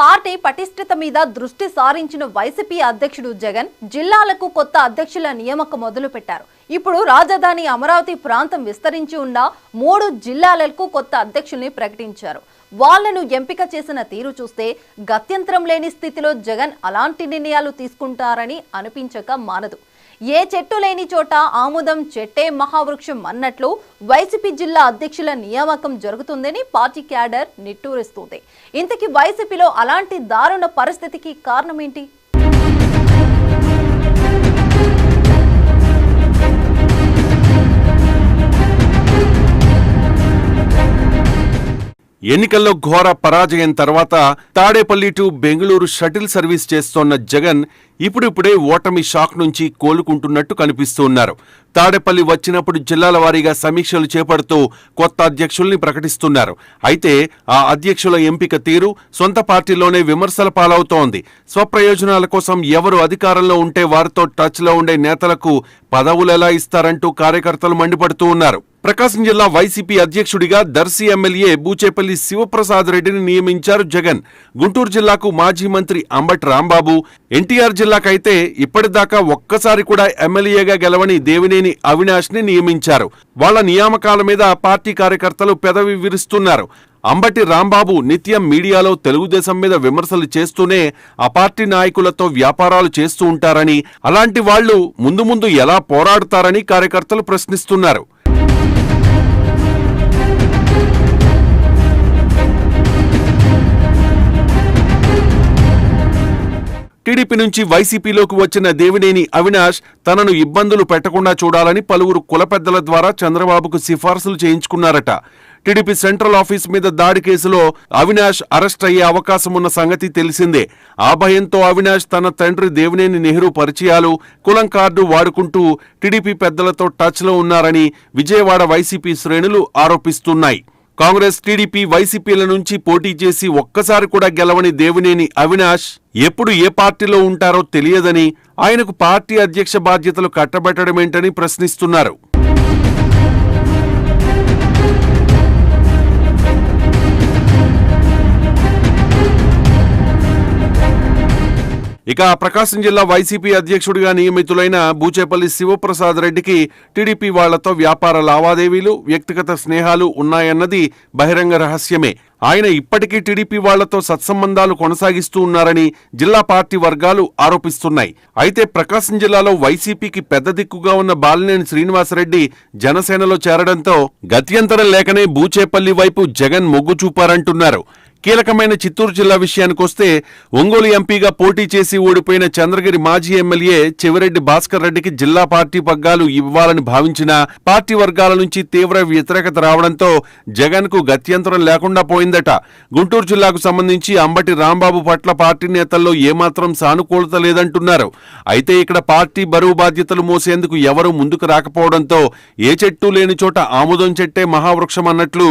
Party పటిష్టత మీద దృష్టి సారించిన YCP అధ్యక్షుడు జగన్ జిల్లాలకు కొత్త అధ్యక్షుల నియామకం మొదలుపెట్టారు. ఇప్పుడు రాజధాని అమరావతి ప్రాంతం విస్తరించి ఉన్న మూడు జిల్లాలకు కొత్త అధ్యక్షుల్ని ప్రకటించారు. వాళ్ళను ఎంపిక చేసిన తీరు చూస్తే గత్యంతరం లేని స్థితిలో జగన్ అలాంటి నిర్ణయాలు తీసుకుంటారని అనిపించక మానదు. ఏ చెట్టు లేని చోట ఆముదం చెట్టే మహావృక్షం అన్నట్లు వైసీపీ జిల్లా అధ్యక్షుల నియామకం జరుగుతుందని పార్టీ క్యాడర్ నిట్టూరిస్తుంది. ఇంతకీ వైసీపీలో అలాంటి దారుణ పరిస్థితికి కారణమేంటి? ఎన్నికల్లో ఘోర పరాజయం తర్వాత Tadepalli to Bengaluru shuttle service చేస్తోన్న జగన్ ఇప్పుడిప్పుడే ఓటమి షాక్ నుంచి కోలుకుంటున్నట్టు కనిపిస్తున్నారు. తాడేపల్లి వచ్చినప్పుడు జిల్లాల వారీగా సమీక్షలు చేపడుతూ కొత్త అధ్యక్షుల్ని ప్రకటిస్తున్నారు. అయితే ఆ అధ్యక్షుల ఎంపిక తీరు సొంత పార్టీలోనే విమర్శల పాలవుతోంది. స్వప్రయోజనాల కోసం ఎవరు అధికారంలో ఉంటే వారితో టచ్లో ఉండే నేతలకు పదవులు ఎలా ఇస్తారంటూ కార్యకర్తలు మండిపడుతూ ఉన్నారు. ప్రకాశం జిల్లా వైసీపీ అధ్యక్షుడిగా దర్శి ఎమ్మెల్యే బూచేపల్లి శివప్రసాద్ రెడ్డిని నియమించారు జగన్. గుంటూరు జిల్లాకు మాజీ మంత్రి అంబటి రాంబాబు. ఎన్టీఆర్ జిల్లాకైతే ఇప్పటిదాకా ఒక్కసారి కూడా ఎమ్మెల్యేగా గెలవని దేవినేని అవినాష్ని నియమించారు. వాళ్ళ నియామకాల మీద పార్టీ కార్యకర్తలు పెదవి విరుస్తున్నారు. అంబటి రాంబాబు నిత్యం మీడియాలో తెలుగుదేశం మీద విమర్శలు చేస్తూనే ఆ పార్టీ నాయకులతో వ్యాపారాలు చేస్తూ ఉంటారని అలాంటి వాళ్ళు ముందు ముందు ఎలా పోరాడతారని కార్యకర్తలు ప్రశ్నిస్తున్నారు. టీడీపీ నుంచి వైసీపీలోకి వచ్చిన దేవినేని అవినాష్ తనను ఇబ్బందులు పెట్టకుండా చూడాలని పలువురు కుల పెద్దల ద్వారా చంద్రబాబుకు సిఫార్సులు చేయించుకున్నారట. టీడీపీ సెంట్రల్ ఆఫీస్ మీద దాడి కేసులో అవినాష్ అరెస్ట్ అయ్యే అవకాశం ఉన్న సంగతి తెలిసిందే. ఆ భయంతో అవినాష్ తన తండ్రి దేవినేని నెహ్రూ పరిచయాలు కులం కార్డు వాడుకుంటూ టీడీపీ పెద్దలతో టచ్లో ఉన్నారని విజయవాడ వైసీపీ శ్రేణులు ఆరోపిస్తున్నాయి. కాంగ్రెస్ టీడీపీ వైసీపీల నుంచి పోటీ చేసి ఒక్కసారి కూడా గెలవని దేవినేని అవినాష్ ఎప్పుడు ఏ పార్టీలో ఉంటారో తెలియదని ఆయనకు పార్టీ అధ్యక్ష బాధ్యతలు కట్టబెట్టడమేంటని ప్రశ్నిస్తున్నారు. ఇక ప్రకాశం జిల్లా వైసీపీ అధ్యక్షుడిగా నియమితులైన బూచేపల్లి శివప్రసాద్ రెడ్డికి టీడీపీ వాళ్ళతో వ్యాపార లావాదేవీలు వ్యక్తిగత స్నేహాలు ఉన్నాయన్నది బహిరంగ రహస్యమే. ఆయన ఇప్పటికీ టీడీపీ వాళ్ళతో సత్సంబంధాలు కొనసాగిస్తూ ఉన్నారని జిల్లా పార్టీ వర్గాలు ఆరోపిస్తున్నాయి. అయితే ప్రకాశం జిల్లాలో వైసీపీకి పెద్ద దిక్కుగా ఉన్న బాలినేని శ్రీనివాసరెడ్డి జనసేనలో చేరడంతో గత్యంతరం లేకనే బూచేపల్లి వైపు జగన్ మొగ్గు చూపారంటున్నారు. కీలకమైన చిత్తూరు జిల్లా విషయానికొస్తే ఒంగోలు ఎంపీగా పోటీ చేసి ఓడిపోయిన చంద్రగిరి మాజీ ఎమ్మెల్యే చెవిరెడ్డి భాస్కర్ రెడ్డికి జిల్లా పార్టీ పగ్గాలు ఇవ్వాలని భావించినా పార్టీ వర్గాల నుంచి తీవ్ర వ్యతిరేకత రావడంతో జగన్కు గత్యంతరం లేకుండా పోయిందట. గుంటూరు జిల్లాకు సంబంధించి అంబటి రాంబాబు పట్ల పార్టీ నేతల్లో ఏమాత్రం సానుకూలత లేదంటున్నారు. అయితే ఇక్కడ పార్టీ బరువు బాధ్యతలు మోసేందుకు ఎవరూ ముందుకు రాకపోవడంతో ఏ చెట్టు లేని చోట ఆముదం చెట్టే మహావృక్షం అన్నట్లు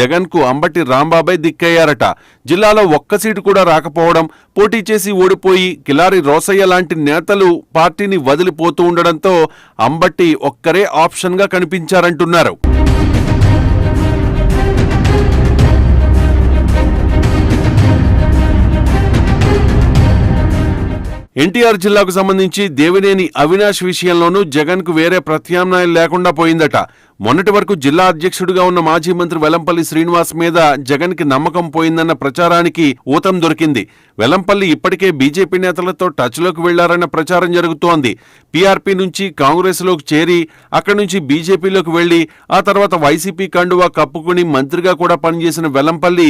జగన్కు అంబటి రాంబాబే దిక్కయ్యారట. జిల్లాలో ఒక్క సీటు కూడా రాకపోవడం పోటీ చేసి ఓడిపోయి కిలారి రోసయ్య లాంటి నేతలు పార్టీని వదిలిపోతూ ఉండడంతో అంబట్టి ఒక్కరే ఆప్షన్గా కనిపించారంటున్నారు. ఎన్టీఆర్ జిల్లాకు సంబంధించి దేవినేని అవినాష్ విషయంలోనూ జగన్కు వేరే ప్రత్యామ్నాయం లేకుండా పోయిందట. మొన్నటి వరకు జిల్లా అధ్యక్షుడిగా ఉన్న మాజీ మంత్రి వెలంపల్లి శ్రీనివాస్ మీద జగన్కి నమ్మకం పోయిందన్న ప్రచారానికి ఊతం దొరికింది. వెల్లంపల్లి ఇప్పటికే బీజేపీ నేతలతో టచ్లోకి వెళ్ళారన్న ప్రచారం జరుగుతోంది. పీఆర్పీ నుంచి కాంగ్రెస్లోకి చేరి అక్కడి నుంచి బీజేపీలోకి వెళ్ళి ఆ తర్వాత వైసీపీ కండువా కప్పుకుని మంత్రిగా కూడా పనిచేసిన వెల్లంపల్లి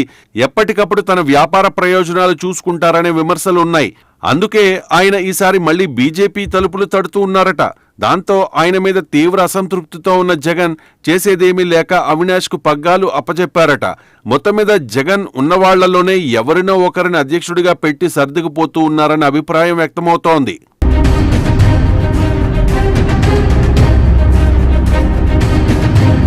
ఎప్పటికప్పుడు తన వ్యాపార ప్రయోజనాలు చూసుకుంటారనే విమర్శలు ఉన్నాయి అందుకే ఆయన ఈసారి మళ్ళీ బీజేపీ తలుపులు తడుతూ ఉన్నారట. దాంతో ఆయన మీద తీవ్ర అసంతృప్తితో ఉన్న జగన్ చేసేదేమీ లేక అవినాష్కు పగ్గాలు అప్పచెప్పారట మొత్తం మీద జగన్ ఉన్నవాళ్ళలోనే ఎవరినో ఒకరిని అధ్యక్షుడిగా పెట్టి సర్దుకుపోతూ ఉన్నారన్న అభిప్రాయం వ్యక్తమవుతోంది.